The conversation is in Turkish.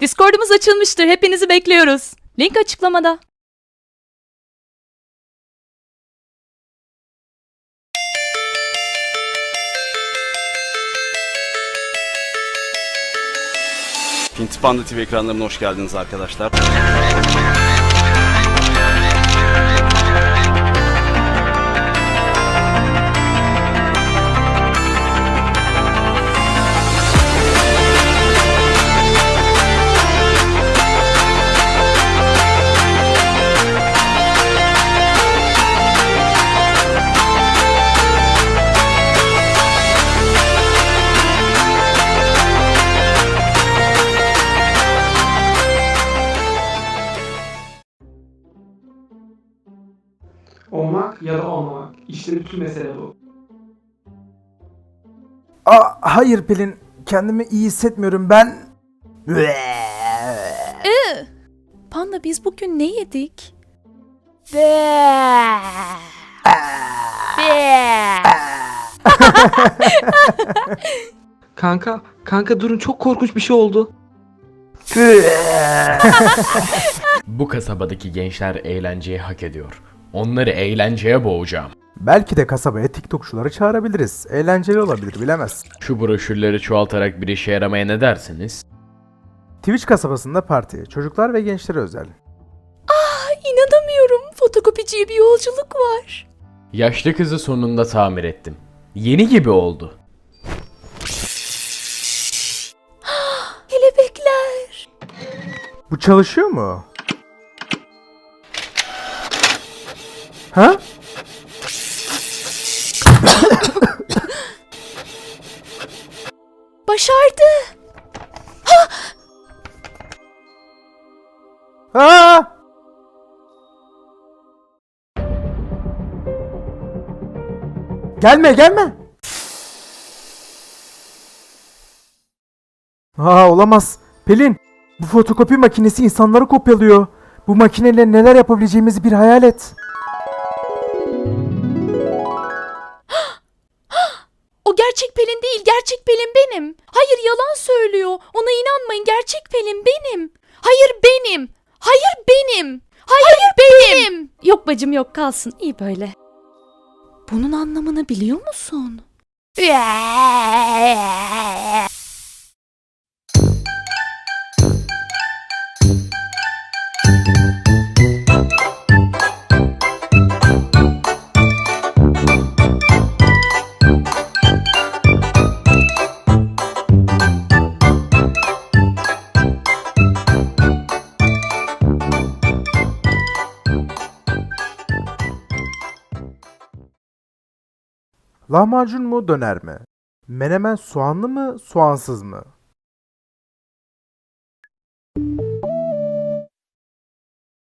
Discord'umuz açılmıştır. Hepinizi bekliyoruz. Link açıklamada. Pinti Panda TV ekranlarına hoş geldiniz arkadaşlar. Olmak ya da olmamak. İşte bütün mesele bu. Aa, hayır Pelin. Kendimi iyi hissetmiyorum ben. Panda biz bugün ne yedik? Kanka, kanka durun çok korkunç bir şey oldu. Bu kasabadaki gençler eğlenceyi hak ediyor. Onları eğlenceye boğacağım. Belki de kasabaya TikTokçuları çağırabiliriz. Eğlenceli olabilir bilemez. Şu broşürleri çoğaltarak bir işe yaramaya ne dersiniz? Twitch kasabasında parti. Çocuklar ve gençlere özel. İnanamıyorum. Fotokopiciye bir yolculuk var. Yaşlı kızı sonunda tamir ettim. Yeni gibi oldu. Kelebekler. Bu çalışıyor mu? Ha? Başardı. Aa! Gelme gelme. Aa olamaz. Pelin, bu fotokopi makinesi insanları kopyalıyor. Bu makineyle neler yapabileceğimizi bir hayal et. O gerçek Pelin değil. Gerçek Pelin benim. Hayır yalan söylüyor. Ona inanmayın. Gerçek Pelin benim. Hayır benim. Hayır benim. Hayır, benim. Yok bacım yok kalsın. İyi böyle. Bunun anlamını biliyor musun? Lahmacun mu döner mi? Menemen soğanlı mı soğansız mı?